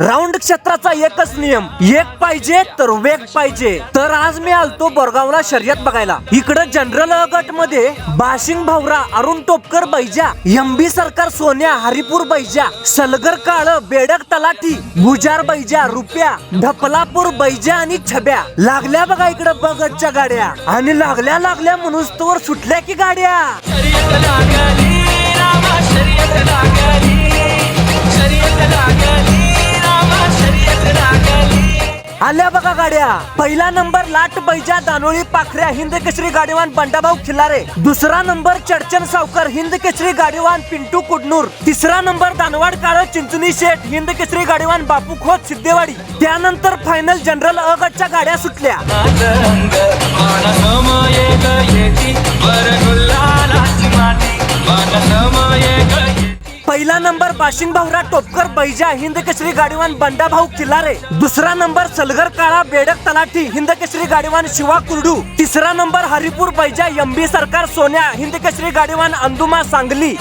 Round क्षेत्राचा एकच नियम एक पाहिजे तर वेग पाहिजे. तर आज मी आलतो बोरगावला शर्यत बघायला. इकडं जनरल गटमध्ये बाशिंग भावरा अरुण टोपकर बैजा एमबी सरकार सोन्या हरिपूर बैजा सलगर काळ बेडक तलाठी गुजार बैजा रुपया ढपलापूर बैजा आणि छब्या. लागल्या बघा इकडं बगतच्या गाड्या. आणि लागल्या लागल्या म्हणून तोवर सुटल्या की गाड्या. आल्या बघा गाड्या. पहिला नंबर लाट बैजा दानोळी पाखऱ्या हिंद केसरी गाडीवान बंडाभाऊ खिल्लारे दुसरा नंबर चडचन सावकर हिंद केसरी गाडीवान पिंटू कुडनूर. तिसरा नंबर दानवाड काळ चिंचणी शेठ हिंद केसरी गाडीवान बापू खोत सिद्धेवाडी. त्यानंतर फायनल जनरल अ गटच्या गाड्या सुटल्या. पहिला नंबर बाशिंग भाऊरा टोपकर बैजा हिंद केसरी गाडीवान बंडाभाऊ किल्लारे दुसरा नंबर सलगर काळा बेडक तलाठी हिंद केसरी गाडीवान शिवा कुर्डू. तिसरा नंबर हरिपूर बैजा एमबी सरकार सोन्या हिंद केसरी गाडीवान अंदुमा सांगली.